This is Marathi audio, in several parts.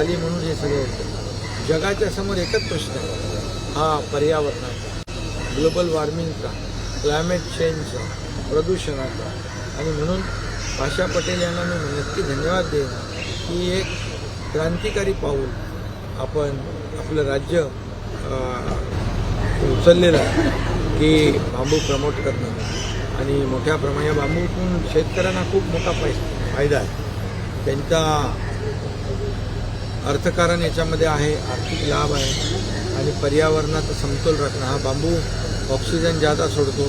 झाली म्हणून हे सगळं होतं जगाच्या समोर एकच प्रश्न आहे. हा पर्यावरणाचा ग्लोबल वॉर्मिंगचा क्लायमेट चेंजचा प्रदूषणाचा. आणि म्हणून आशा पटेल यांना मी नक्की धन्यवाद देईन की एक क्रांतिकारी पाऊल आपण आपलं राज्य उचललेलं आहे की बांबू प्रमोट करणं आणि मोठ्या प्रमाणात बांबूतून शेतकऱ्यांना खूप मोठा पै फायदा आहे. त्यांचा अर्थकारण याच्यामध्ये आहे आर्थिक लाभ आहे आणि पर्यावरणाचा समतोल राखणं. हा बांबू ऑक्सिजन जादा सोडतो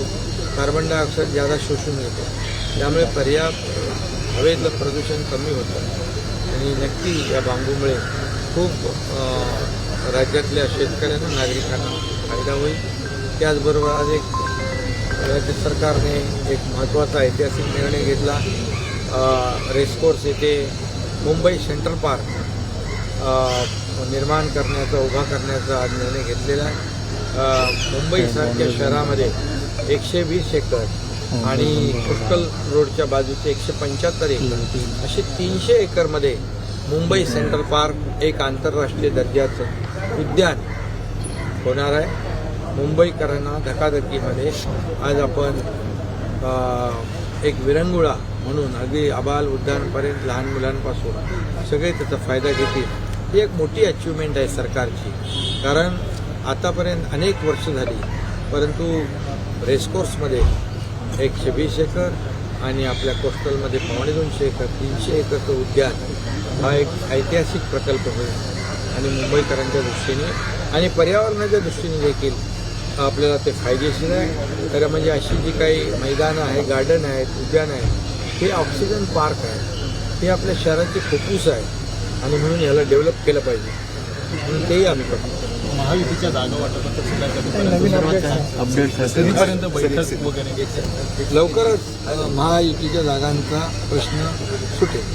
कार्बन डायऑक्साईड जादा शोषून घेतो. त्यामुळे पर्या हवेतलं प्रदूषण कमी होतं. आणि नक्की या बांबूमुळे खूप राज्यातल्या शेतकऱ्यांना नागरिकांना फायदा होईल. त्याचबरोबर आज एक राज्य सरकारने एक महत्त्वाचा ऐतिहासिक निर्णय घेतला. रेसकोर्स येथे मुंबई सेंट्रल पार्क निर्माण करण्याचा उभा करण्याचा निर्णय घेतलेला आहे. मुंबईसारख्या शहरामध्ये एकशे वीस एकर आणि पुष्कल रोडच्या बाजूचे एकशे पंच्याहत्तर एकर असे तीनशे एकरमध्ये मुंबई सेंट्रल पार्क एक आंतरराष्ट्रीय दर्जाचं उद्यान होणार आहे. मुंबईकरांना धकाधकीमध्ये आज आपण एक विरंगुळा म्हणून अगदी आबाल उद्यानपर्यंत लहान मुलांपासून सगळे त्याचा फायदा घेतील. ही एक मोठी अचिव्हमेंट आहे सरकारची. कारण आतापर्यंत अनेक वर्ष झाली परंतु रेसकोर्समध्ये एकशे वीस एकर आणि आपल्या कोस्टलमध्ये पावणे दोनशे एकर तीनशे एकरचं उद्यान हा एक ऐतिहासिक प्रकल्प होईल. आणि मुंबईकरांच्या दृष्टीने आणि पर्यावरणाच्या दृष्टीने देखील आपल्याला ते फायदेशीर आहे. तर म्हणजे अशी जी काही मैदानं आहे गार्डन आहेत उद्यान आहेत हे ऑक्सिजन पार्क आहे हे आपल्या शहराचे फुफ्फूस आहे. आणि म्हणून याला डेव्हलप केलं पाहिजे. म्हणून तेही आम्ही करतो. महायुतीच्या जागा वाटपाचं सुद्धा कधीपर्यंत अपडेट कधीपर्यंत बैठक वगैरे लवकरच. महायुतीच्या जागांचा प्रश्न सुटेल.